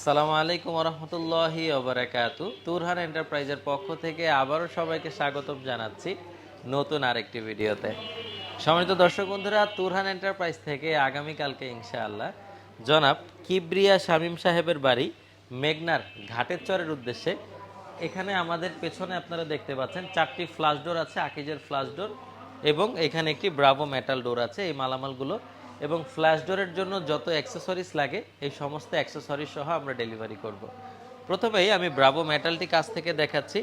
আসসালামু আলাইকুম রহমতুল্লাহি ওবরাকাতু। তুরহান এন্টারপ্রাইজের পক্ষ থেকে আবারও সবাইকে স্বাগতম জানাচ্ছি নতুন আরেকটি ভিডিওতে। সম্মানিত দর্শক বন্ধুরা, তুরহান এন্টারপ্রাইজ থেকে আগামীকালকে ইনশাআল্লাহ। জনাব কিবরিয়া শামীম সাহেবের বাড়ি মেঘনার ঘাটের চরের উদ্দেশ্যে। এখানে আমাদের পেছনে আপনারা দেখতে পাচ্ছেন চারটি ফ্লাশ ডোর আছে, আকিজের ফ্লাশ ডোর এবং এখানে একটি ব্রাভো মেটাল ডোর আছে। এই মালামালগুলো এবং ফ্ল্যাশ ডোরের জন্য যত অ্যাক্সেসরিজ লাগে, এই সমস্ত অ্যাক্সেসরিজ সহ আমরা ডেলিভারি করব। প্রথমেই আমি ব্রাভো মেটালটি কাছ থেকে দেখাচ্ছি,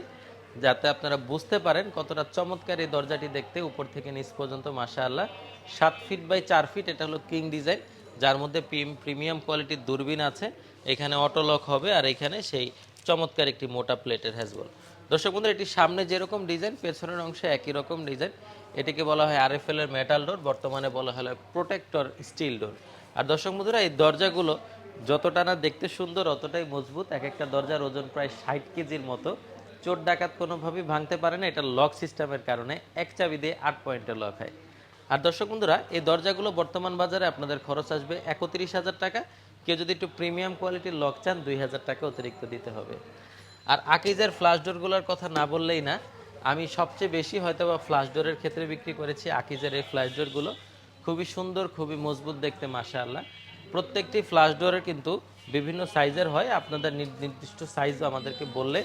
যাতে আপনারা বুঝতে পারেন কতটা চমৎকার এই দরজাটি দেখতে উপর থেকে নিচ পর্যন্ত, মাশাআল্লাহ। সাত ফিট বাই চার ফিট এটা হলো কিং ডিজাইন যার মধ্যে প্রিমিয়াম কোয়ালিটির দূরবীন আছে। এখানে অটো লক হবে, আর এখানে সেই চমৎকার একটি মোটা প্লেটের হ্যাজবল দর্শক বন্ধুরা এটি সামনে যেরকম ডিজাইন পেছনের অংশে একই রকম ডিজাইন এটিকে বলা হয় আরএফএল এর মেটাল ডোর বর্তমানে বলা হয় প্রোটেক্টর স্টিল ডোর আর দর্শক বন্ধুরা, এই দরজাগুলো যতটা না দেখতে সুন্দর, অতটাই মজবুত। এক একটা দরজার ওজন প্রায় ষাট কেজির মতো। চোর ডাকাত কোনোভাবেই ভাঙতে পারে না, এটা লক সিস্টেমের কারণে। এক চাবি দিয়ে আট পয়েন্টে লক হয়। আর দর্শক বন্ধুরা, এই দরজাগুলো বর্তমান বাজারে আপনাদের খরচ আসবে একত্রিশ হাজার টাকা। কেউ যদি একটু প্রিমিয়াম কোয়ালিটির লক চান, দুই হাজার টাকা অতিরিক্ত দিতে হবে। আর আকিজের ফ্লাশ ডোরগুলোর কথা না বললেই না, আমি সবচেয়ে বেশি হয়তো বা ফ্লাশ ডোরের ক্ষেত্রে বিক্রি করেছি আকিজের এই ফ্লাশ ডোরগুলো খুবই সুন্দর, খুবই মজবুত দেখতে, মাশাআল্লাহ। প্রত্যেকটি ফ্লাশ ডোরের কিন্তু বিভিন্ন সাইজের হয়, আপনাদের নির্দিষ্ট সাইজ আমাদেরকে বললে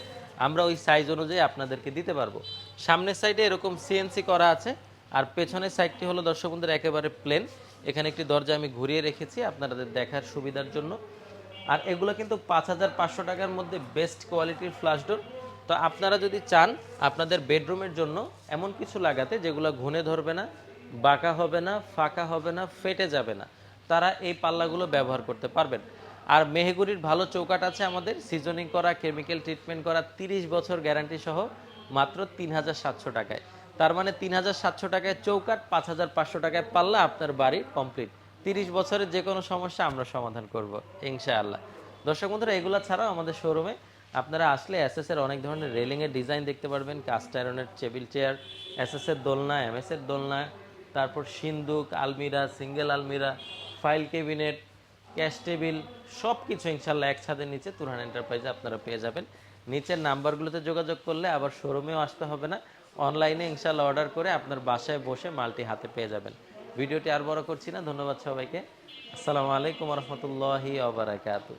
আমরা ওই সাইজ অনুযায়ী আপনাদেরকে দিতে পারব। সামনের সাইডে এরকম সিএনসি করা আছে, আর পেছনের সাইডটি হলো দর্শক বন্ধুরা একেবারে প্লেন এখানে একটি দরজা আমি ঘুরিয়ে রেখেছি, আপনাদের দেখার সুবিধার জন্য। আর এগুলো কিন্তু পাঁচ হাজার পাঁচশো টাকার মধ্যে বেস্ট কোয়ালিটির ফ্লাশ ডোর তো আপনারা যদি চান আপনাদের বেডরুমের জন্য এমন কিছু লাগাতে যেগুলো ঘুনে ধরবে না, বাঁকা হবে না, ফাঁকা হবে না, ফেটে যাবে না, তারা এই পাল্লাগুলো ব্যবহার করতে পারবেন। আর মেহেগুড়ির ভালো চৌকাট আছে আমাদের সিজনিং করা কেমিক্যাল ট্রিটমেন্ট করা, তিরিশ বছর গ্যারান্টি সহ মাত্র তিন হাজার সাতশো টাকায়। তার মানে তিন হাজার সাতশো টাকায় চৌকাট পাঁচ হাজার পাঁচশো টাকায় পাল্লা আপনার বাড়ি কমপ্লিট তিরিশ বছরের যে কোনো সমস্যা আমরা সমাধান করব, ইনশাআল্লাহ। দর্শক বন্ধুরা, এগুলো ছাড়াও আমাদের শোরুমে আপনারা আসলে এসএস এর অনেক ধরনের রেলিং এর ডিজাইন দেখতে পারবেন। কাস্ট আয়রনের টেবিল চেয়ার এসএস এর দোলনা এমএস এর দোলনা, তারপর সিন্দুক, আলমিরা সিঙ্গেল আলমিরা ফাইল ক্যাবিনেট ক্যাশ টেবিল সব কিছু ইনশাল্লাহ এক ছাদের নিচে তুরহান এন্টারপ্রাইজে আপনারা পেয়ে যাবেন। নিচের নাম্বারগুলোতে যোগাযোগ করলে আবার শোরুমেও আসতে হবে না। অনলাইনে ইনশাল্লাহ অর্ডার করে আপনার বাসায় বসে মালটি হাতে পেয়ে যাবেন। ভিডিওটি আর বড় করছি না। ধন্যবাদ সবাইকে। আসসালামু আলাইকুম রহমতুল্লাহি আবরাকাতু